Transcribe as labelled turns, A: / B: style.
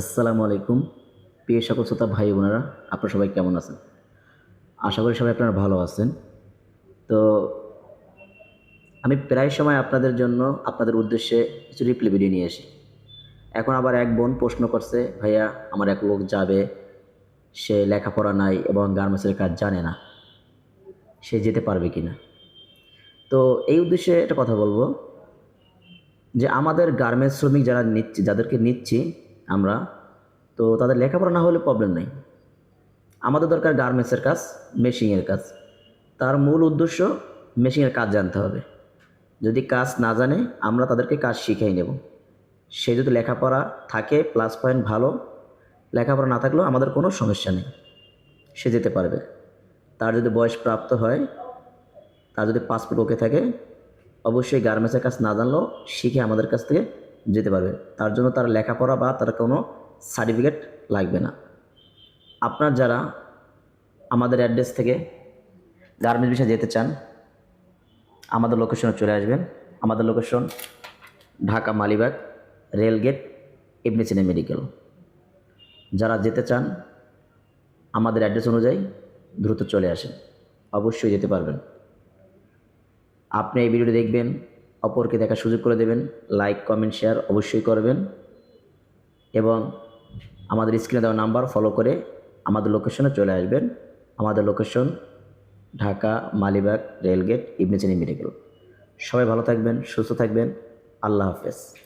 A: আসসালামু আলাইকুম। প্রিয় সকল শ্রোতা, ভাই বোনেরা, আপনারা সবাই কেমন আছেন? আশা করি সবাই আপনারা ভালো আছেন। তো আমি প্রায় সময় আপনাদের জন্য আপনাদের উদ্দেশ্যে কিছু রিপ্লাই ভিডিও নিয়ে আসি। এখন আবার এক বোন প্রশ্ন করছে, ভাইয়া, আমার এক লোক যাবে, সে লেখাপড়া নাই এবং গার্মেন্টসের কাজ জানে না, সে যেতে পারবে কি না তো এই উদ্দেশ্যে একটা কথা বলব যে আমাদের গার্মেন্টস শ্রমিক যারা নিচ্ছি, যাদেরকে নিচ্ছি আমরা। তো তাদের লেখাপড়া না হলে প্রবলেম নেই। আমাদের দরকার গার্মেন্টসের কাজ মেশিনের কাজ। তার মূল উদ্দেশ্য মেশিনের কাজ জানতে হবে। যদি কাজ না জানে, আমরা তাদেরকে কাজ শিখাই নেব। সে যদি লেখাপড়া থাকে প্লাস পয়েন্ট ভালো, লেখাপড়া না থাকলেও আমাদের কোনো সমস্যা নেই। সে যেতে পারবে। তার যদি বয়স প্রাপ্ত হয়, তার যদি পাসপোর্ট ওকে থাকে, অবশ্যই গার্মেন্টসের কাজ না জানলেও শিখে আমাদের কাছ থেকে যেতে পারবে। তার জন্য তার লেখাপড়া বা তার কোনো সার্টিফিকেট লাগবে না। আপনার যারা আমাদের অ্যাড্রেস থেকে গার্মেন্টস বিষয়ে যেতে চান, আমাদের লোকেশনে চলে আসবেন। আমাদের location Dhaka Malibagh rail gate Ibn Sina medical যারা যেতে চান, আমাদের অ্যাড্রেস অনুযায়ী দ্রুত চলে আসেন। অবশ্যই যেতে পারবেন। আপনি এই ভিডিওটি দেখবেন অপরকে দেখার সুযোগ করে দেবেন। লাইক কমেন্ট শেয়ার অবশ্যই করবেন। এবং আমাদের স্ক্রিনে দেওয়া নাম্বার ফলো করে আমাদের লোকেশনে চলে আসবেন। আমাদের location Dhaka Malibagh rail gate ইবনেচিনি medical সবাই ভালো থাকবেন, সুস্থ থাকবেন। আল্লাহ হাফেজ।